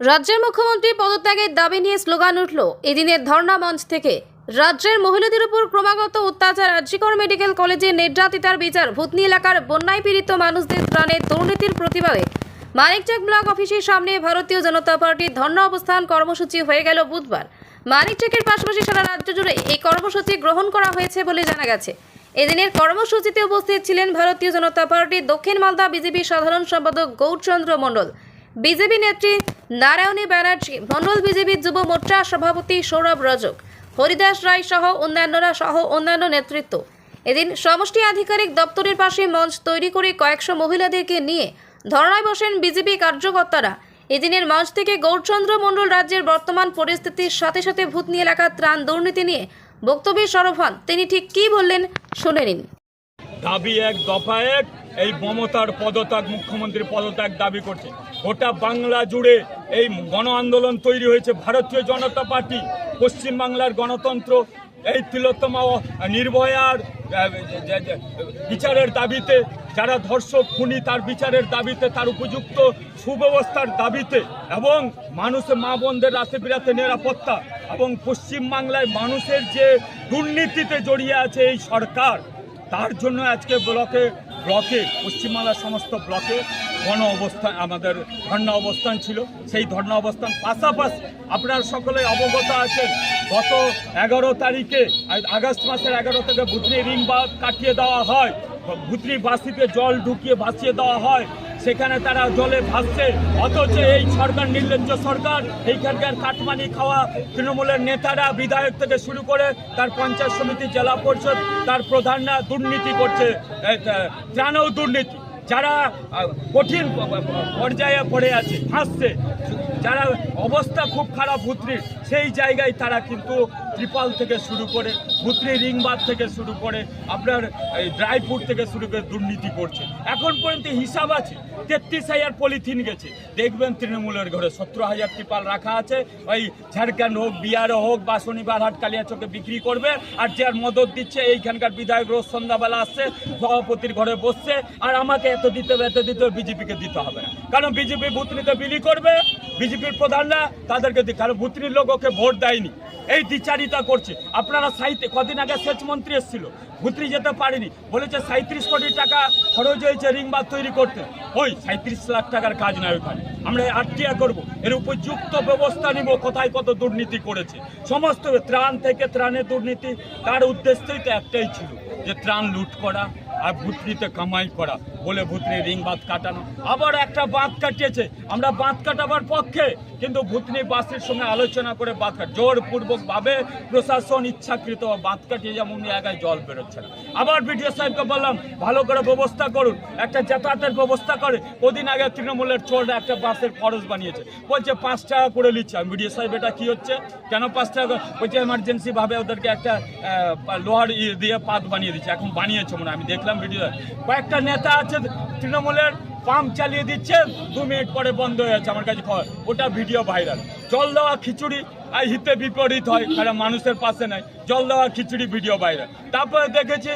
রাজ্যের মুখ্যমন্ত্রী পদত্যাগের দাবি নিয়ে স্লোগান উঠল এদিনের ধর্ণা মঞ্চ থেকে। রাজ্যের মহিলাদের উপর ক্রমাগত অত্যাচার, আর্জিকর মেডিকেল কলেজে নির্যাতিতার বিচার, ভূতনি এলাকার বন্যায় পীড়িত মানুষদের ত্রাণে দুর্নীতির প্রতিবাদে। মানিকচক ব্লক অফিসের সামনে ভারতীয় জনতা পার্টির ধর্ণা অবস্থান কর্মসূচি হয়ে গেল বুধবার। মানিকচকের পাশাপাশি সারা রাজ্য জুড়ে এই কর্মসূচি গ্রহণ করা হয়েছে বলে জানা গেছে। এদিনের কর্মসূচিতে উপস্থিত ছিলেন ভারতীয় জনতা পার্টির দক্ষিণ মালদা বিজেপি সাধারণ সম্পাদক গৌরচন্দ্র মণ্ডল। বিজেপি নেত্রী নারায়ণী ব্যানার্জি, মন্ডল বিজেপি যুব মোর্চা সভাপতি সৌরভ রজক, হরিদাস রায় সহ অন্যান্যরা সহ অন্যান্য নেতৃত্ব। এদিন সমষ্টি আধিকারিক দপ্তরের পাশে মঞ্চ তৈরি করে কয়েকশো মহিলাদেরকে নিয়ে ধর্নায় বসেন বিজেপি কার্যকর্তারা। এদিনের মঞ্চ থেকে গৌরচন্দ্র মণ্ডল রাজ্যের বর্তমান পরিস্থিতির সাথে সাথে ভূতনি এলাকার ত্রাণ দুর্নীতি নিয়ে বক্তব্যে সরব হন। তিনি ঠিক কী বললেন, শুনে নিন। দাবি এক, দফা এক এই মমতার পদত্যাগ মুখ্যমন্ত্রী পদত্যাগ দাবি করছে। গোটা বাংলা জুড়ে এই গণ আন্দোলন তৈরি হয়েছে, ভারতীয় জনতা পার্টি পশ্চিমবাংলার গণতন্ত্র, এই তিলোত্তমা নির্ভয়ার বিচারের দাবিতে, যারা ধর্ষক, খুনি, তার বিচারের দাবিতে, তার উপযুক্ত সুব্যবস্থার দাবিতে, এবং মানুষের মা বোনদের রাতে বিরাতে নিরাপত্তা, এবং পশ্চিমবাংলায় মানুষের যে দুর্নীতিতে জড়িয়ে আছে এই সরকার তার জন্য আজকে ব্লকে ব্লকে, পশ্চিমবাংলার সমস্ত ব্লকে গণ অবস্থান, আমাদের ধর্ণা অবস্থান ছিল। সেই ধর্ণা অবস্থান পাশাপাশি আপনার সকলে অবগত আছেন, গত এগারো তারিখে, আগস্ট মাসের এগারো থেকে ভুতরি রিং বাঁধ কাটিয়ে দেওয়া হয়। ভুতরি বাসিতে জল ঢুকিয়ে ভাসিয়ে দেওয়া হয়। সেখানে তারা জলে ভাসছে। অথচ এই সরকার, নির্লজ্জ সরকার, এইখানকার কাটমানি খাওয়া তৃণমূলের নেতারা, বিধায়ক থেকে শুরু করে তার পঞ্চায়েত সমিতি, জেলা পরিষদ, তার প্রধানরা দুর্নীতি করছে। ত্রাণেও দুর্নীতি। যারা কঠিন পর্যায়ে পড়ে আছে হাসছে যারা অবস্থা খুব খারাপ ভুত্রির সেই জায়গায় তারা কিন্তু ত্রিপাল থেকে শুরু করে ভুত্রি রিংবাদ থেকে শুরু করে আপনার এই ড্রাই ফ্রুট থেকে শুরু করে দুর্নীতি করছে। এখন পর্যন্ত হিসাব আছে, তেত্রিশ হাজার পলিথিন গেছে। দেখবেন তৃণমূলের ঘরে সতেরো হাজার ত্রিপাল রাখা আছে। ওই ঝাড়খণ্ড হোক, বিহারে হোক বা শনিবার হাট কালিয়াচকে বিক্রি করবে আর যার মদত দিচ্ছে এইখানকার বিধায়ক রোজ সন্ধ্যাবেলা আসছে, সভাপতির ঘরে বসছে আর আমাকে এত দিতে হবে, এত দিতে হবে, বিজেপিকে দিতে হবে না। কারণ বিজেপি বুতনিতে বিলি করবে, বিজেপির প্রধানরা তাদেরকে দিক কারণ বুতনির লোক ওকে ভোট দেয়নি। এই দ্বিচারিতা করছে। আপনারা সাহিত্য কদিন আগে সেচ মন্ত্রী এসেছিল। ভুতরি যেতে পারেনি। বলেছে সাঁত্রিশ কোটি টাকা খরচ হয়েছে রিংবাদ তৈরি করতে। ওই সাঁত্রিশ লাখ টাকার কাজ নয় ওখানে। আমরা আটটিয়া করব। এর উপযুক্ত ব্যবস্থা নিব। কোথায় কত দুর্নীতি করেছে? সমস্ত ত্রাণ থেকে ত্রাণের দুর্নীতি, তার উদ্দেশ্যই তো একটাই ছিল যে ত্রাণ লুট করা আর ভুতরিতে কামাই করা। বলে ভুতরি রিং বাঁধ কাটানো। আবার একটা বাঁধ কাটিয়েছে। আমরা বাঁধ কাটাবার পক্ষে কিন্তু ভুতনি বাসের সঙ্গে আলোচনা করে বাঁধ কাট জোরপূর্বক ভাবে প্রশাসন ইচ্ছাকৃত বাঁধ কাটিয়ে যেমন জায়গায় জল বেরোচ্ছে না। আবার বিডিও সাহেবকে বললাম, ভালো করে ব্যবস্থা করুন। একটা যাতায়াতের ব্যবস্থা করে। ওদিন আগে তৃণমূলের চোররা একটা বাসের খরচ বানিয়েছে। বলছে, পাঁচ টাকা করে নিচ্ছে। আমি বিডিও সাহেব এটা কি হচ্ছে? কেন পাঁচ টাকা বলছে এমার্জেন্সি ভাবে ওদেরকে একটা লোহার দিয়ে পাত বানিয়ে দিচ্ছে। এখন বানিয়েছে মনে আমি দেখলাম ভিডিও কয়েকটা নেতা আছে, তৃণমূলের, পাম্প চালিয়ে দিচ্ছে। দু মিনিট পরে বন্ধ হয়ে যাচ্ছে আমার কাছে খবর। ওটা ভিডিও ভাইরাল জল দেওয়া খিচুড়ি, আর হিতে বিপরীত হয়। কারণ মানুষের পাশে নাই। জল দেওয়া খিচুড়ি ভিডিও ভাইরাল তারপরে দেখেছি